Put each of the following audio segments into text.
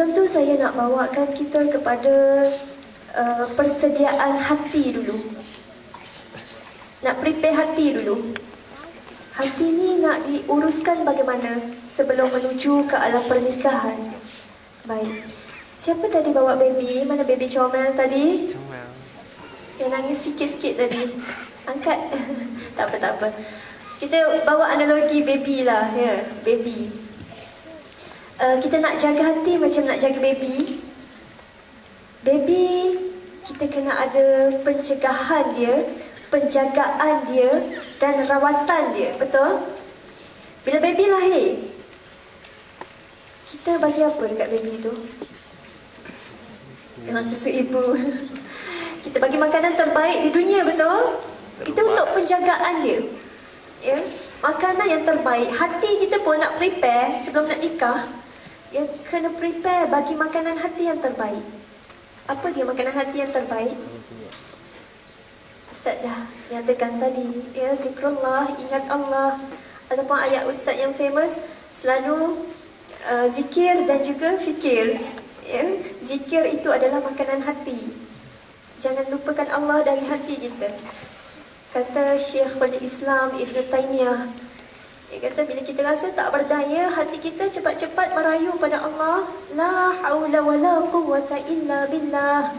Sebelum tu saya nak bawakan kita kepada uh, persediaan hati dulu. Nak prepare hati dulu. Hati ni nak diuruskan bagaimana sebelum menuju ke alam pernikahan. Baik. Siapa tadi bawa baby? Mana baby comel tadi? Comel. Yang nangis sikit-sikit tadi. Angkat. tak apa, tak apa. Kita bawa analogi baby lah. Ya, baby. Uh, kita nak jaga hati macam nak jaga baby. Baby, kita kena ada pencegahan dia, penjagaan dia dan rawatan dia, betul? Bila baby lahir, kita bagi apa dekat baby tu? Dengan susu ibu. Kita bagi makanan terbaik di dunia, betul? Itu untuk penjagaan dia. Ya? Makanan yang terbaik. Hati kita pun nak prepare sebelum nak nikah yang kena prepare bagi makanan hati yang terbaik. Apa dia makanan hati yang terbaik? Ustaz dah nyatakan tadi, ya zikrullah, ingat Allah. Ataupun ayat Ustaz yang famous, selalu uh, zikir dan juga fikir. Ya, zikir itu adalah makanan hati. Jangan lupakan Allah dari hati kita. Kata Syekhul Islam Ibn Taymiyah, dia kata bila kita rasa tak berdaya, hati kita cepat-cepat merayu pada Allah. La haula wa la quwwata illa billah.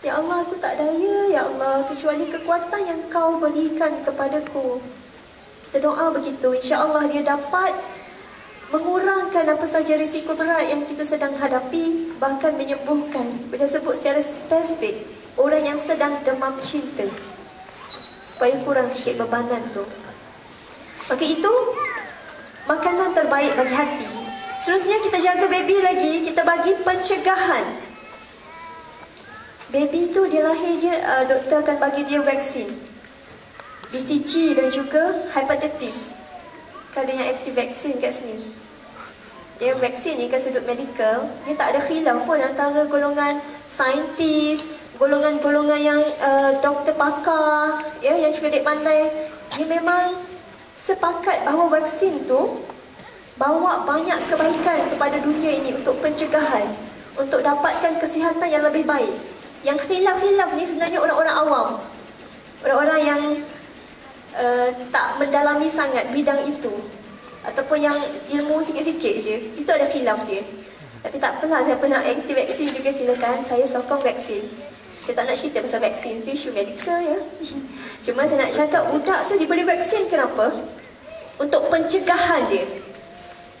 Ya Allah, aku tak daya, Ya Allah, kecuali kekuatan yang kau berikan kepadaku. Kita doa begitu, insya Allah dia dapat mengurangkan apa saja risiko berat yang kita sedang hadapi, bahkan menyembuhkan. Bila sebut secara spesifik, orang yang sedang demam cinta. Supaya kurang sikit bebanan tu. Maka itu makanan terbaik bagi hati. Seterusnya kita jaga baby lagi, kita bagi pencegahan. Baby itu dia lahir je, uh, doktor akan bagi dia vaksin. BCG dan juga hepatitis. Kalau yang aktif vaksin kat sini. Dia vaksin ni kan sudut medical, dia tak ada khilaf pun antara golongan saintis, golongan-golongan yang uh, doktor pakar, ya, yang cerdik pandai. Dia memang sepakat bahawa vaksin tu bawa banyak kebaikan kepada dunia ini untuk pencegahan, untuk dapatkan kesihatan yang lebih baik. Yang khilaf-khilaf ni sebenarnya orang-orang awam. Orang-orang yang uh, tak mendalami sangat bidang itu. Ataupun yang ilmu sikit-sikit je. Itu ada khilaf dia. Tapi tak apalah, saya pernah anti vaksin juga silakan. Saya sokong vaksin. Saya tak nak cerita pasal vaksin, tu isu medical ya. Cuma saya nak cakap budak tu diberi vaksin kenapa? Untuk pencegahan dia.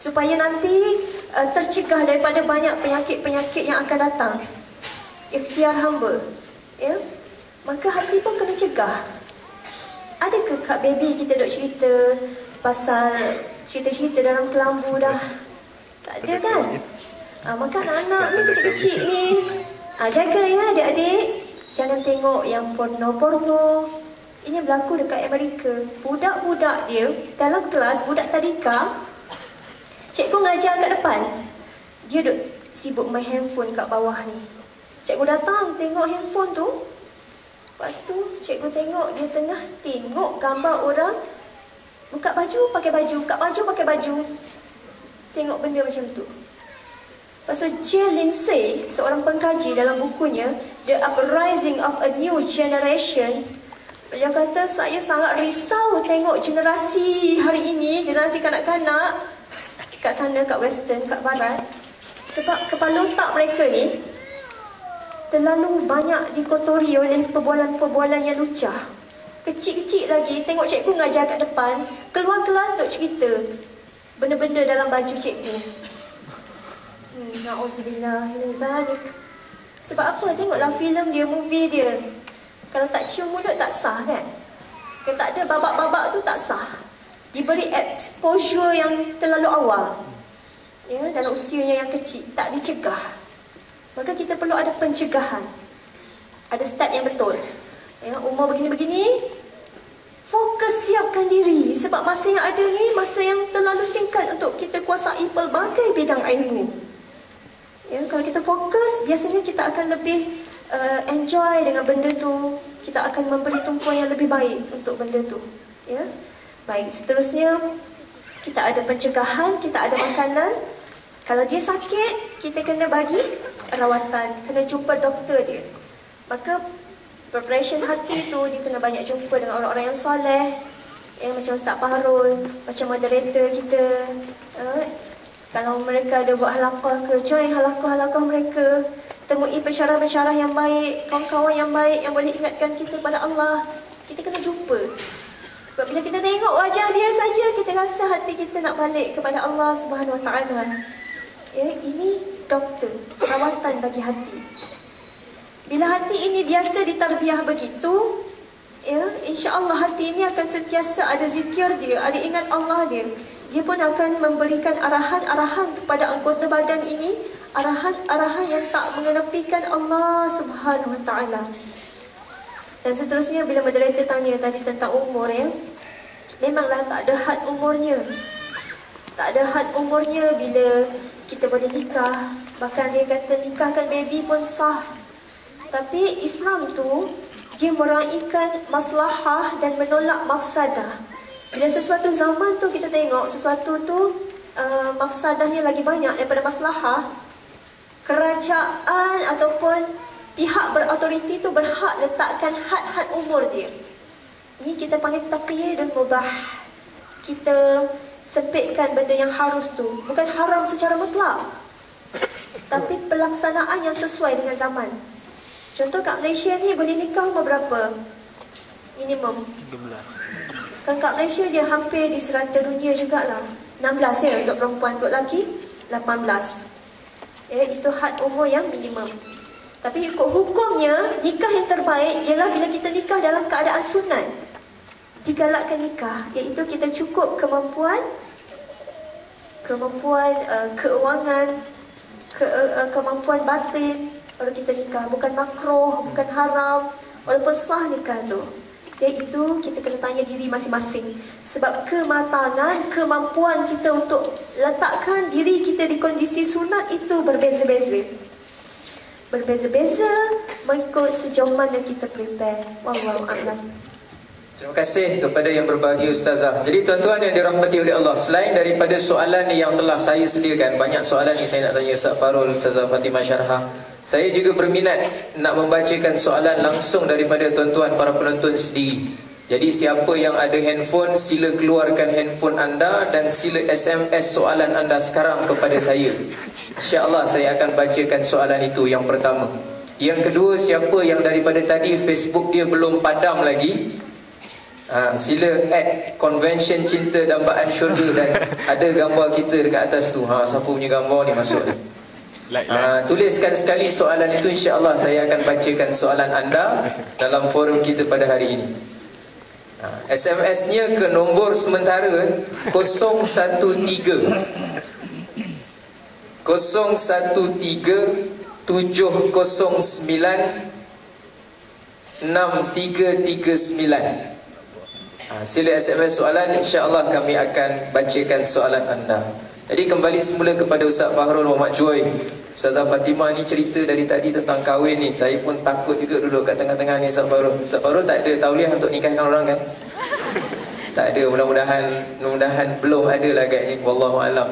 Supaya nanti uh, tercegah daripada banyak penyakit-penyakit yang akan datang. Ikhtiar hamba. Ya? Maka hati pun kena cegah. Adakah kak baby kita duk cerita pasal cerita-cerita dalam kelambu dah? Tak ada kan? Uh, maka anak-anak ni kecil-kecil ni uh, jaga ya adik-adik. Jangan tengok yang porno-porno, ini berlaku dekat Amerika. Budak-budak dia dalam kelas, budak tadika, cikgu ngajar kat depan. Dia duduk sibuk main handphone kat bawah ni. Cikgu datang tengok handphone tu. Lepas tu cikgu tengok dia tengah tengok gambar orang buka baju pakai baju, buka baju pakai baju. Tengok benda macam tu. Tu Jill Lindsay, seorang pengkaji dalam bukunya The Uprising of a New Generation Beliau kata saya sangat risau tengok generasi hari ini, generasi kanak-kanak kat sana, kat western, kat barat. Sebab kepala otak mereka ni terlalu banyak dikotori oleh perbualan-perbualan yang lucah. Kecil-kecil lagi, tengok cikgu ngajar kat depan, keluar kelas untuk cerita benda-benda dalam baju cikgu. Hmm, na'udzubillah, Sebab apa? Tengoklah filem dia, movie dia. Kalau tak cium mulut tak sah kan? Kalau tak ada babak-babak tu tak sah. Diberi exposure yang terlalu awal. Ya, dalam usianya yang kecil. Tak dicegah. Maka kita perlu ada pencegahan. Ada step yang betul. Ya, umur begini-begini, fokus siapkan diri. Sebab masa yang ada ni, masa yang terlalu singkat untuk kita kuasai pelbagai bidang ilmu. Ya, kalau kita fokus, biasanya kita akan lebih uh, enjoy dengan benda tu, kita akan memberi tumpuan yang lebih baik untuk benda tu. Ya. Baik, seterusnya kita ada pencegahan, kita ada makanan. Kalau dia sakit, kita kena bagi rawatan, kena jumpa doktor dia. Maka preparation hati tu dia kena banyak jumpa dengan orang-orang yang soleh, yang macam Ustaz Fahrul, macam moderator kita. Uh, kalau mereka ada buat halakah ke, join halakah-halakah mereka. Temui pensyarah-pensyarah yang baik, kawan-kawan yang baik yang boleh ingatkan kita pada Allah. Kita kena jumpa. Sebab bila kita tengok wajah dia saja, kita rasa hati kita nak balik kepada Allah Subhanahu Taala. Ya, ini doktor, perawatan bagi hati. Bila hati ini biasa ditarbiah begitu, ya, insya Allah hati ini akan sentiasa ada zikir dia, ada ingat Allah dia. Dia pun akan memberikan arahan-arahan kepada anggota badan ini, arahan-arahan yang tak mengenepikan Allah Subhanahu Wa Taala. Dan seterusnya bila moderator tanya tadi tentang umur ya, memanglah tak ada had umurnya. Tak ada had umurnya bila kita boleh nikah. Bahkan dia kata nikahkan baby pun sah. Tapi Islam tu dia meraihkan maslahah dan menolak mafsadah. Bila sesuatu zaman tu kita tengok sesuatu tu uh, mafsadahnya lagi banyak daripada maslahah, kerajaan ataupun pihak berautoriti tu berhak letakkan had-had umur dia. Ini kita panggil taqiyah dan mubah. Kita sempitkan benda yang harus tu. Bukan haram secara mutlak tapi pelaksanaan yang sesuai dengan zaman. Contoh kat Malaysia ni boleh nikah berapa? Minimum. 13 kan kat Malaysia dia hampir di serata dunia jugalah. 16 ya untuk perempuan. Untuk lelaki 18 ya itu had umur yang minimum. Tapi ikut hukumnya nikah yang terbaik ialah bila kita nikah dalam keadaan sunat. Digalakkan nikah iaitu kita cukup kemampuan kemampuan uh, keuangan ke, uh, kemampuan batin baru kita nikah. Bukan makruh bukan haram. Walaupun sah nikah tu iaitu kita kena tanya diri masing-masing. Sebab kematangan kemampuan kita untuk letakkan diri kita di kondisi sunat itu berbeza-beza. Berbeza-beza mengikut sejauh mana kita prepare. Wallahu a'lam. Terima kasih kepada yang berbahagia Ustazah. Jadi tuan-tuan yang dirahmati oleh Allah Selain daripada soalan yang telah saya sediakan Banyak soalan yang saya nak tanya Ustaz Farul Ustazah Fatimah Syarhah Saya juga berminat nak membacakan soalan langsung daripada tuan-tuan para penonton sendiri. Jadi siapa yang ada handphone Sila keluarkan handphone anda Dan sila SMS soalan anda sekarang kepada saya. InsyaAllah saya akan bacakan soalan itu yang pertama. Yang kedua siapa yang daripada tadi Facebook dia belum padam lagi? Ha, sila add convention cinta dambaan syurga dan ada gambar kita dekat atas tu. Ha, siapa punya gambar ni masuk ni. Ha, tuliskan sekali soalan itu insya-Allah saya akan bacakan soalan anda dalam forum kita pada hari ini. Ha, SMS-nya ke nombor sementara 013 013 709 6339 Ha, sila SMS soalan insya-Allah kami akan bacakan soalan anda. Jadi kembali semula kepada Ustaz Fahrul Muhammad Joy. Ustazah Fatimah ni cerita dari tadi tentang kahwin ni. Saya pun takut juga duduk kat tengah-tengah ni Ustaz Fahrul. Ustaz Fahrul tak ada tauliah untuk nikahkan orang kan? Tak ada mudah-mudahan mudah-mudahan belum ada lah agaknya wallahu alam.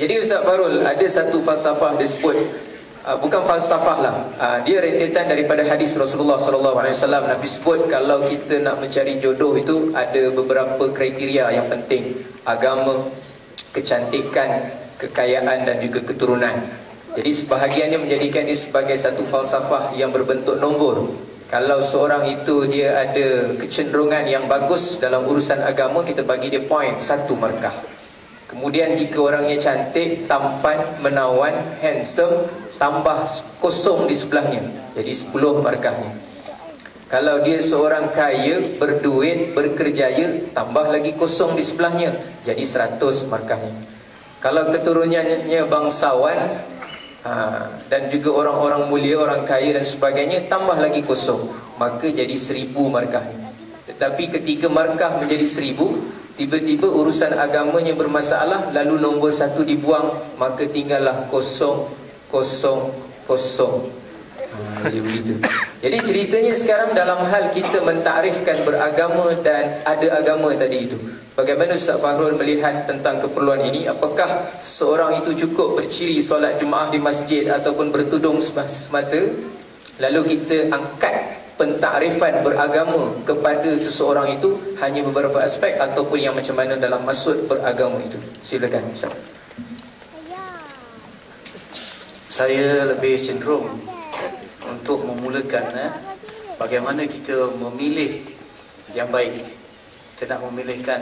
Jadi Ustaz Farul ada satu falsafah disebut uh, bukan falsafah lah. Uh, dia rentetan daripada hadis Rasulullah sallallahu alaihi wasallam. Nabi sebut kalau kita nak mencari jodoh itu ada beberapa kriteria yang penting. Agama, kecantikan, kekayaan dan juga keturunan. Jadi sebahagiannya menjadikan dia sebagai satu falsafah yang berbentuk nombor. Kalau seorang itu dia ada kecenderungan yang bagus dalam urusan agama, kita bagi dia point satu markah. Kemudian jika orangnya cantik, tampan, menawan, handsome, tambah kosong di sebelahnya jadi 10 markahnya kalau dia seorang kaya berduit berkerjaya tambah lagi kosong di sebelahnya jadi 100 markahnya kalau keturunannya bangsawan ha, dan juga orang-orang mulia orang kaya dan sebagainya tambah lagi kosong maka jadi 1000 markahnya tetapi ketika markah menjadi 1000 tiba-tiba urusan agamanya bermasalah lalu nombor satu dibuang maka tinggallah kosong kosong kosong. Jadi ceritanya sekarang dalam hal kita mentarifkan beragama dan ada agama tadi itu. Bagaimana Ustaz Fahrul melihat tentang keperluan ini? Apakah seorang itu cukup berciri solat jemaah di masjid ataupun bertudung semata? Lalu kita angkat pentakrifan beragama kepada seseorang itu hanya beberapa aspek ataupun yang macam mana dalam maksud beragama itu. Silakan Ustaz. Saya lebih cenderung untuk memulakan eh, bagaimana kita memilih yang baik. Kita nak memilihkan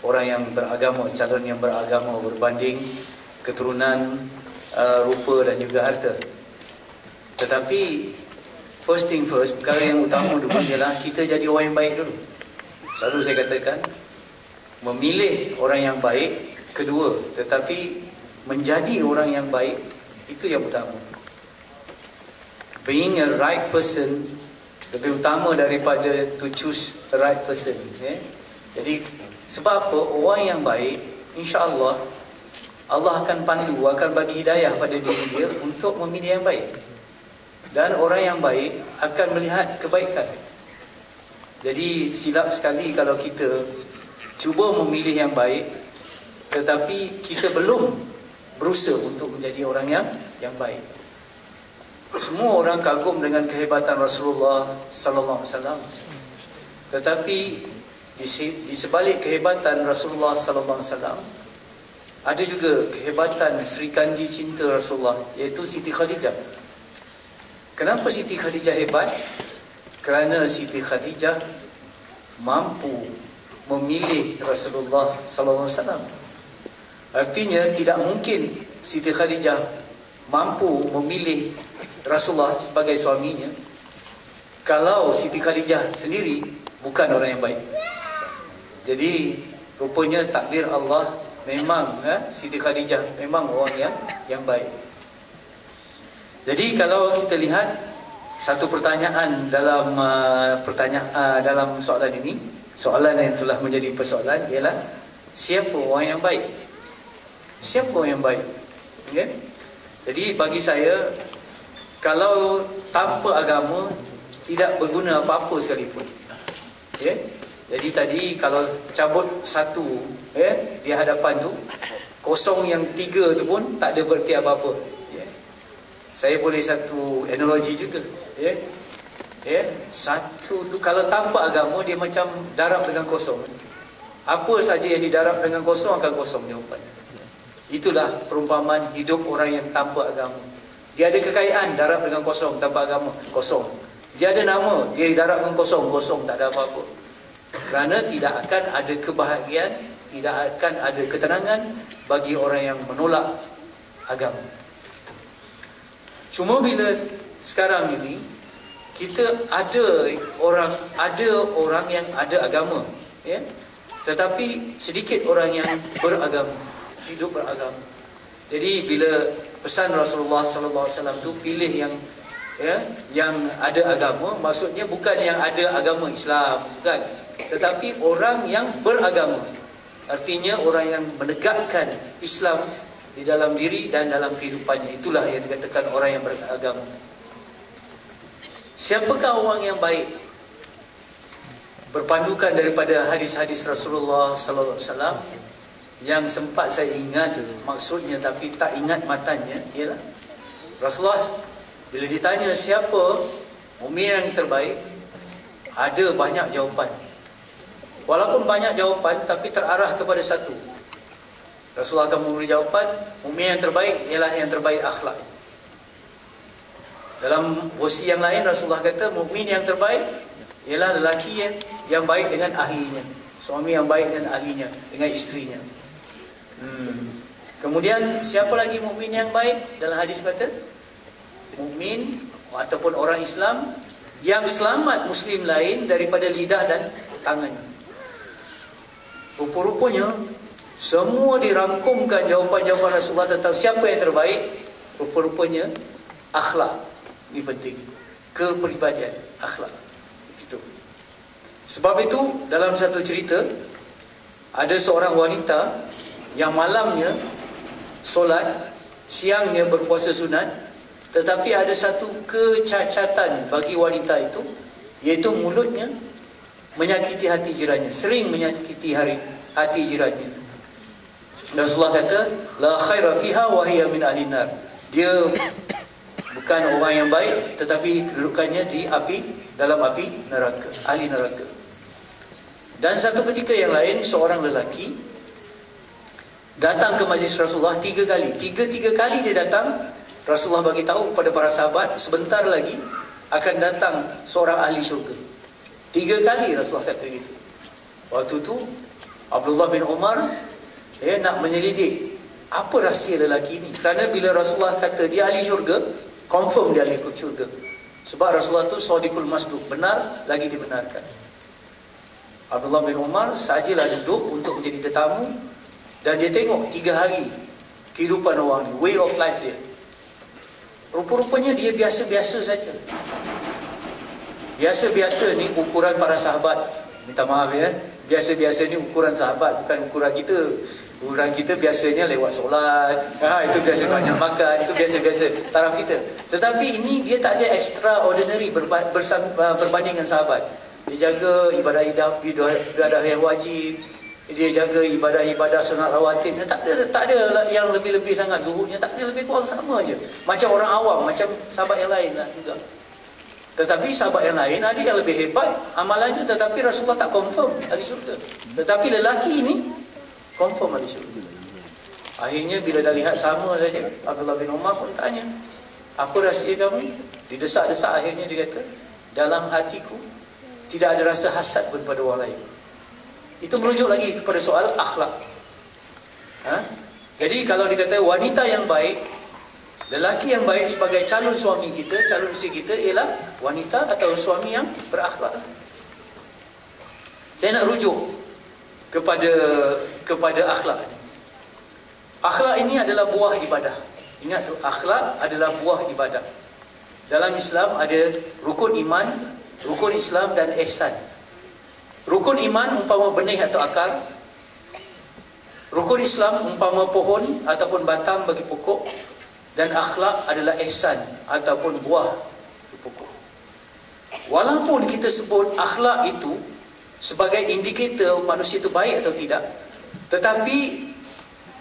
orang yang beragama, calon yang beragama berbanding keturunan, uh, rupa dan juga harta. Tetapi First thing first, perkara yang utama dulu ialah kita jadi orang yang baik dulu. Selalu saya katakan, memilih orang yang baik, kedua, tetapi menjadi orang yang baik, itu yang utama. Being a right person, lebih utama daripada to choose the right person. Okay? Jadi, sebab apa? Orang yang baik, insya Allah, Allah akan pandu, akan bagi hidayah pada diri dia untuk memilih yang baik dan orang yang baik akan melihat kebaikan. Jadi silap sekali kalau kita cuba memilih yang baik tetapi kita belum berusaha untuk menjadi orang yang yang baik. Semua orang kagum dengan kehebatan Rasulullah sallallahu alaihi wasallam. Tetapi di sebalik kehebatan Rasulullah sallallahu alaihi wasallam ada juga kehebatan Sri Kandi cinta Rasulullah iaitu Siti Khadijah. Kenapa Siti Khadijah hebat? Kerana Siti Khadijah mampu memilih Rasulullah sallallahu alaihi wasallam. Artinya tidak mungkin Siti Khadijah mampu memilih Rasulullah sebagai suaminya kalau Siti Khadijah sendiri bukan orang yang baik. Jadi rupanya takdir Allah memang eh, Siti Khadijah memang orang yang yang baik. Jadi kalau kita lihat satu pertanyaan dalam uh, pertanyaan uh, dalam soalan ini, soalan yang telah menjadi persoalan ialah siapa orang yang baik? Siapa orang yang baik? Okay? Jadi bagi saya kalau tanpa agama tidak berguna apa-apa sekalipun. Okay? Jadi tadi kalau cabut satu eh, di hadapan tu kosong yang tiga tu pun tak ada berarti apa-apa. Saya boleh satu analogi juga ya. Ya satu tu kalau tanpa agama dia macam darab dengan kosong. Apa saja yang didarab dengan kosong akan kosong jawapannya. Itulah perumpamaan hidup orang yang tanpa agama dia ada kekayaan darab dengan kosong tanpa agama kosong dia ada nama dia darab dengan kosong kosong tak ada apa-apa kerana tidak akan ada kebahagiaan tidak akan ada ketenangan bagi orang yang menolak agama Cuma bila sekarang ini kita ada orang ada orang yang ada agama, ya. Tetapi sedikit orang yang beragama, hidup beragama. Jadi bila pesan Rasulullah sallallahu alaihi wasallam tu pilih yang ya yang ada agama, maksudnya bukan yang ada agama Islam, bukan. Tetapi orang yang beragama. Artinya orang yang menegakkan Islam di dalam diri dan dalam kehidupannya. Itulah yang dikatakan orang yang beragama. Siapakah orang yang baik? Berpandukan daripada hadis-hadis Rasulullah sallallahu alaihi wasallam yang sempat saya ingat maksudnya tapi tak ingat matanya ialah Rasulullah bila ditanya siapa mukmin yang terbaik ada banyak jawapan. Walaupun banyak jawapan tapi terarah kepada satu. Rasulullah akan memberi jawapan Mukmin yang terbaik ialah yang terbaik akhlak. Dalam versi yang lain Rasulullah kata Mukmin yang terbaik Ialah lelaki yang, yang baik dengan ahlinya. Suami yang baik dengan ahlinya Dengan istrinya hmm. Kemudian siapa lagi mukmin yang baik Dalam hadis kata Mukmin ataupun orang Islam Yang selamat Muslim lain Daripada lidah dan tangannya Rupa-rupanya semua dirangkumkan jawapan-jawapan Rasulullah tentang siapa yang terbaik. Rupa-rupanya akhlak. Ini penting. Kepribadian akhlak. Itu. Sebab itu dalam satu cerita ada seorang wanita yang malamnya solat, siangnya berpuasa sunat, tetapi ada satu kecacatan bagi wanita itu iaitu mulutnya menyakiti hati jirannya sering menyakiti hari hati jirannya. Rasulullah kata la khaira fiha wa hiya min ahli nar. Dia bukan orang yang baik tetapi kedudukannya di api dalam api neraka ahli neraka. Dan satu ketika yang lain seorang lelaki datang ke majlis Rasulullah tiga kali. Tiga-tiga kali dia datang Rasulullah bagi tahu kepada para sahabat sebentar lagi akan datang seorang ahli syurga. Tiga kali Rasulullah kata gitu. Waktu tu Abdullah bin Umar dia nak menyelidik apa rahsia lelaki ini? Kerana bila Rasulullah kata dia ahli syurga confirm dia ahli syurga. Sebab Rasulullah tu sadiqul masduq. Benar lagi dibenarkan. Abdullah bin Umar sajalah duduk untuk menjadi tetamu dan dia tengok tiga hari kehidupan orang ni way of life dia. Rupa-rupanya dia biasa-biasa saja. Biasa-biasa ni ukuran para sahabat. Minta maaf ya. Biasa-biasa ni ukuran sahabat bukan ukuran kita. Ukuran kita biasanya lewat solat. Ha, itu biasa banyak makan itu biasa-biasa taraf kita. Tetapi ini dia tak ada extraordinary berbanding dengan sahabat. Dia jaga ibadah ibadah yang wajib dia jaga ibadah-ibadah sunat rawatib tak ada tak ada yang lebih-lebih sangat. Zuhudnya tak ada lebih kurang sama aja macam orang awam macam sahabat yang lain lah juga. Tetapi sahabat yang lain ada yang lebih hebat amalannya tetapi Rasulullah tak confirm ahli syurga. Tetapi lelaki ini confirm ahli syurga. Akhirnya bila dah lihat sama saja Abdullah bin Umar pun tanya apa rahsia kamu didesak-desak akhirnya dia kata dalam hatiku tidak ada rasa hasad pun pada orang lain. Itu merujuk lagi kepada soal akhlak. Ha? Jadi kalau dikata wanita yang baik, lelaki yang baik sebagai calon suami kita, calon isteri kita ialah wanita atau suami yang berakhlak. Saya nak rujuk kepada kepada akhlak. Akhlak ini adalah buah ibadah. Ingat tu, akhlak adalah buah ibadah. Dalam Islam ada rukun iman, Rukun Islam dan ihsan. Rukun iman umpama benih atau akar. Rukun Islam umpama pohon ataupun batang bagi pokok dan akhlak adalah ihsan ataupun buah bagi pokok. Walaupun kita sebut akhlak itu sebagai indikator manusia itu baik atau tidak, tetapi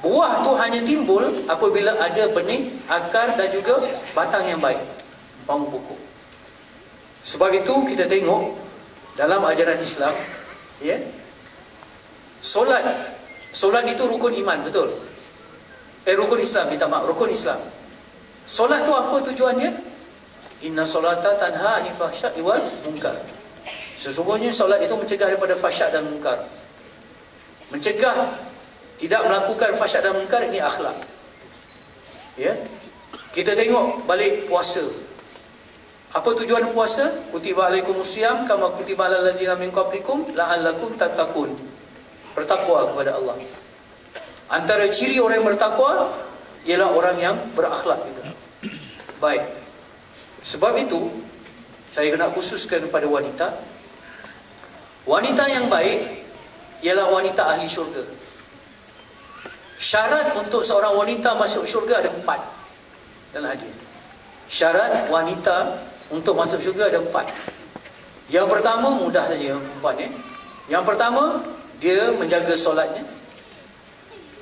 buah tu hanya timbul apabila ada benih, akar dan juga batang yang baik. Umpama pokok. Sebab itu kita tengok dalam ajaran Islam, ya. Solat, solat itu rukun iman, betul? Eh rukun Islam, minta maaf, rukun Islam. Solat tu apa tujuannya? Inna solata tanha anil fahsya'i wal munkar. Sesungguhnya solat itu mencegah daripada fahsyat dan munkar. Mencegah tidak melakukan fahsyat dan munkar ini akhlak. Ya. Kita tengok balik puasa. Apa tujuan puasa? Kutiba alaikumusiyam kama kutiba alal ladzina min qablikum la'allakum tattaqun. Bertakwa kepada Allah. Antara ciri orang yang bertakwa ialah orang yang berakhlak juga. Baik. Sebab itu saya nak khususkan kepada wanita. Wanita yang baik ialah wanita ahli syurga. Syarat untuk seorang wanita masuk syurga ada empat dalam hadis. Syarat wanita untuk masuk syurga ada empat. Yang pertama mudah saja empat ni. Yang pertama dia menjaga solatnya.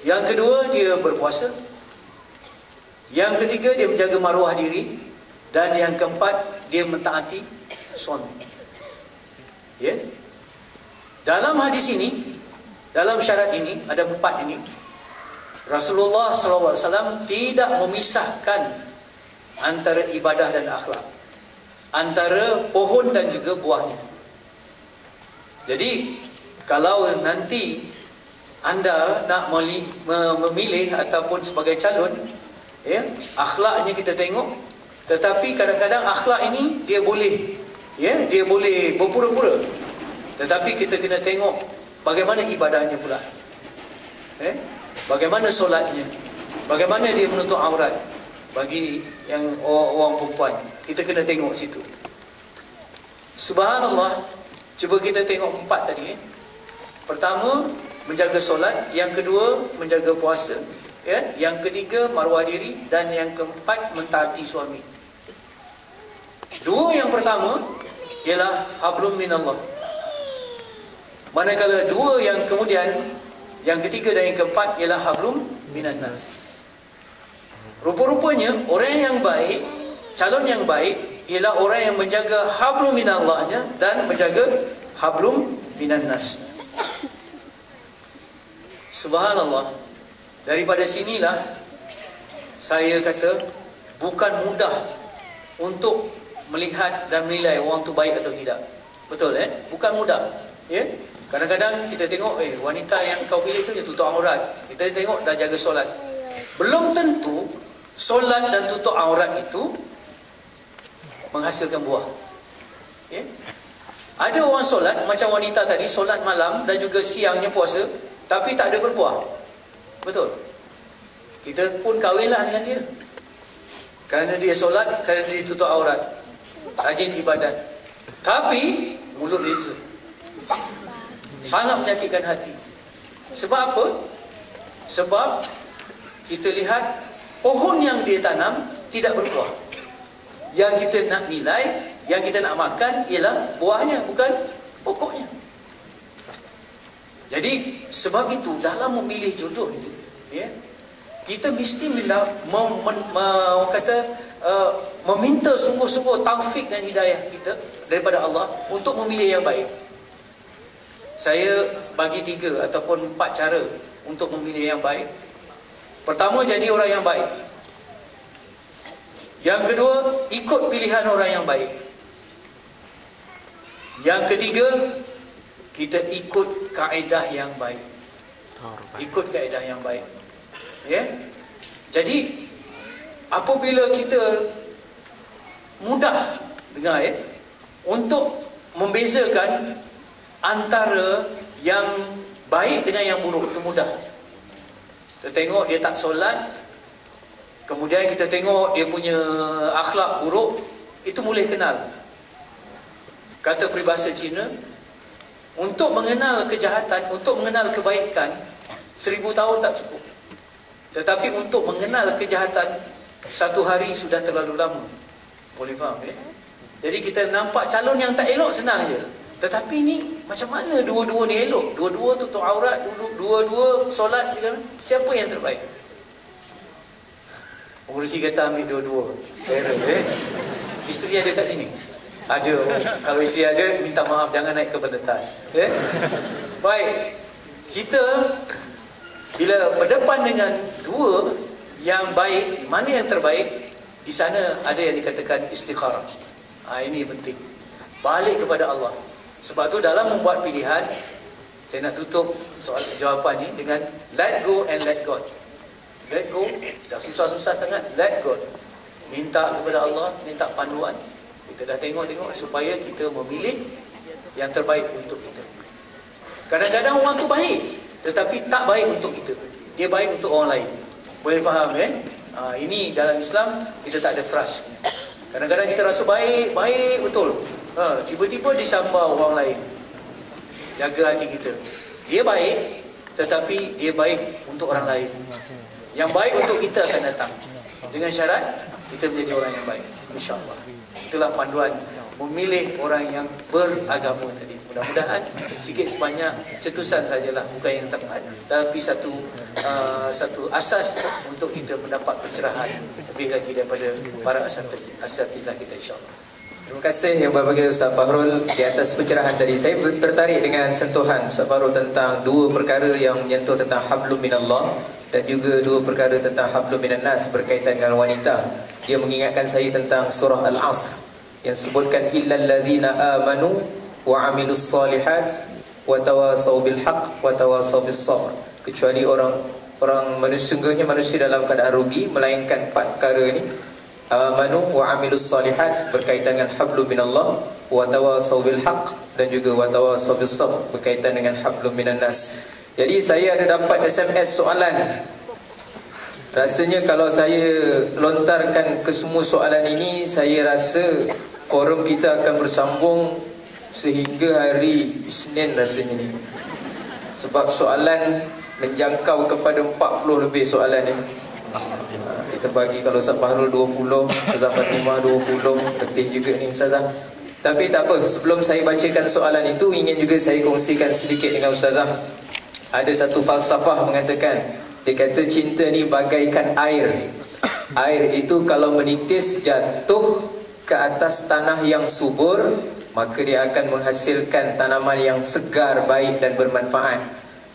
Yang kedua dia berpuasa. Yang ketiga dia menjaga maruah diri dan yang keempat dia mentaati suami. Ya. Dalam hadis ini, dalam syarat ini ada empat ini. Rasulullah SAW tidak memisahkan antara ibadah dan akhlak antara pohon dan juga buahnya. Jadi kalau nanti anda nak memilih ataupun sebagai calon, ya, akhlaknya kita tengok. Tetapi kadang-kadang akhlak ini dia boleh, ya, dia boleh berpura-pura. Tetapi kita kena tengok bagaimana ibadahnya pula. Eh? Bagaimana solatnya? Bagaimana dia menutup aurat? bagi yang orang perempuan. Kita kena tengok situ. Subhanallah. Cuba kita tengok empat tadi eh. pertama menjaga solat. Yang kedua menjaga puasa. Ya yang ketiga maruah diri. Dan yang keempat mentaati suami. Pertama ialah hablum minallah. Manakala dua yang kemudian yang ketiga dan yang keempat ialah hablum minannas. Rupa-rupanya orang yang baik, calon yang baik ialah orang yang menjaga hablum minallahnya dan menjaga hablum minannas. Subhanallah. Daripada sinilah saya kata bukan mudah untuk melihat dan menilai orang tu baik atau tidak. Betul eh? Bukan mudah. Ya? Kadang-kadang kita tengok eh wanita yang kau pilih tu dia tutup aurat. Kita tengok dah jaga solat. Belum tentu solat dan tutup aurat itu menghasilkan buah. Ya? Ada orang solat macam wanita tadi solat malam dan juga siangnya puasa tapi tak ada berbuah. Betul. Kita pun kahwinlah dengan dia. Kerana dia solat, kerana dia tutup aurat. Rajin ibadat. Tapi mulut dia sangat menyakitkan hati. Sebab apa? Sebab kita lihat pohon yang dia tanam tidak berbuah. Yang kita nak nilai, yang kita nak makan ialah buahnya bukan pokoknya. Jadi sebab itu dalam memilih jodoh ini, ya, kita mesti mem, mem, mem, kata uh, meminta sungguh-sungguh taufik dan hidayah kita daripada Allah untuk memilih yang baik. Saya bagi tiga ataupun empat cara untuk memilih yang baik. Pertama, jadi orang yang baik. Yang kedua, ikut pilihan orang yang baik. Yang ketiga, kita ikut kaedah yang baik. Ikut kaedah yang baik. Ya? Jadi, apabila kita mudah dengar ya, untuk membezakan antara yang baik dengan yang buruk itu mudah. Kita tengok dia tak solat, kemudian kita tengok dia punya akhlak buruk, itu boleh kenal. Kata peribahasa Cina, untuk mengenal kejahatan, untuk mengenal kebaikan, seribu tahun tak cukup. Tetapi untuk mengenal kejahatan, satu hari sudah terlalu lama. Boleh faham ya? Jadi kita nampak calon yang tak elok senang je. Tetapi ni macam mana dua-dua ni elok? Dua-dua tutup aurat, dua-dua solat kan? Siapa yang terbaik? Pengurusi kata ambil dua-dua. Error eh. Isteri ada kat sini. Ada. Kalau isteri ada minta maaf jangan naik ke pentas. Eh? Baik. Kita bila berdepan dengan dua yang baik, mana yang terbaik? Di sana ada yang dikatakan istikharah. Ha, ini penting. Balik kepada Allah. Sebab tu dalam membuat pilihan Saya nak tutup soal jawapan ni dengan Let go and let God. Let go Dah susah-susah sangat Let God. Minta kepada Allah Minta panduan. Kita dah tengok-tengok Supaya kita memilih Yang terbaik untuk kita. Kadang-kadang orang tu baik Tetapi tak baik untuk kita. Dia baik untuk orang lain. Boleh faham eh? Ha, Ini dalam Islam Kita tak ada trust. Kadang-kadang kita rasa baik Baik betul ha, Tiba-tiba disambar orang lain. Jaga hati kita. Dia baik Tetapi dia baik untuk orang lain. Yang baik untuk kita akan datang. Dengan syarat Kita menjadi orang yang baik. InsyaAllah. Itulah panduan Memilih orang yang beragama tadi. Mudah-mudahan sikit sebanyak cetusan sajalah bukan yang tepat tapi satu uh, satu asas untuk kita mendapat pencerahan lebih lagi daripada para asatizah kita insyaallah. Terima kasih yang berbagai Ustaz Fahrul di atas pencerahan tadi. Saya tertarik dengan sentuhan Ustaz Fahrul tentang dua perkara yang menyentuh tentang hablum minallah dan juga dua perkara tentang hablum minannas berkaitan dengan wanita. Dia mengingatkan saya tentang surah Al-Asr yang sebutkan illal ladzina amanu wa amilus salihat wa tawasaw bil haqq wa tawasaw bis sabr. Kecuali orang orang manusia manusia dalam keadaan rugi melainkan empat perkara ini amanu wa amilus salihat berkaitan dengan hablum minallah wa tawasaw bil haqq dan juga wa tawasaw bis sabr berkaitan dengan hablum minan nas. Jadi saya ada dapat SMS soalan. Rasanya kalau saya lontarkan ke semua soalan ini saya rasa forum kita akan bersambung sehingga hari Isnin rasanya ni. Sebab soalan menjangkau kepada 40 lebih soalan ni. Kita bagi kalau Ustaz Fahrul 20 Ustazah Fatimah 20 Letih juga ni Ustazah Tapi tak apa Sebelum saya bacakan soalan itu Ingin juga saya kongsikan sedikit dengan Ustazah Ada satu falsafah mengatakan Dia kata cinta ni bagaikan air. Air itu kalau menitis jatuh ke atas tanah yang subur Maka dia akan menghasilkan tanaman yang segar, baik dan bermanfaat.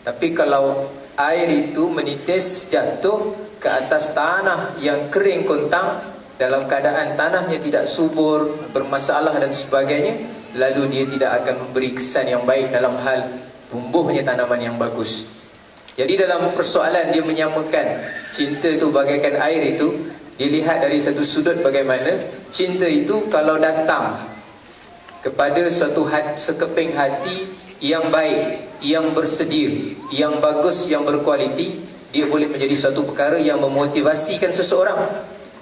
Tapi kalau air itu menitis jatuh ke atas tanah yang kering kontang dalam keadaan tanahnya tidak subur, bermasalah dan sebagainya, lalu dia tidak akan memberi kesan yang baik dalam hal tumbuhnya tanaman yang bagus. Jadi dalam persoalan dia menyamakan cinta itu bagaikan air itu, dilihat dari satu sudut bagaimana cinta itu kalau datang kepada suatu hati, sekeping hati yang baik, yang bersedia, yang bagus, yang berkualiti, dia boleh menjadi suatu perkara yang memotivasikan seseorang.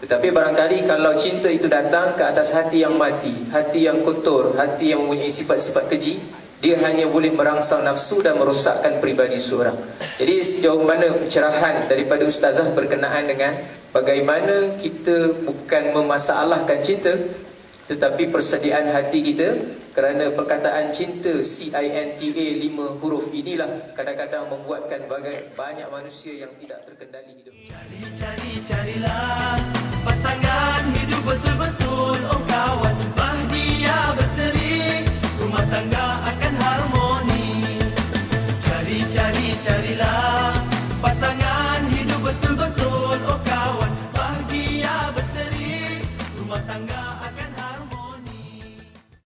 Tetapi barangkali kalau cinta itu datang ke atas hati yang mati, hati yang kotor, hati yang mempunyai sifat-sifat keji, dia hanya boleh merangsang nafsu dan merosakkan pribadi seorang. Jadi sejauh mana pencerahan daripada ustazah berkenaan dengan bagaimana kita bukan memasalahkan cinta, tetapi persediaan hati kita kerana perkataan cinta CINTA lima huruf inilah kadang-kadang membuatkan bagai banyak manusia yang tidak terkendali hidup. Cari cari carilah pasangan hidup betul-betul oh kawan bahagia berseri rumah tangga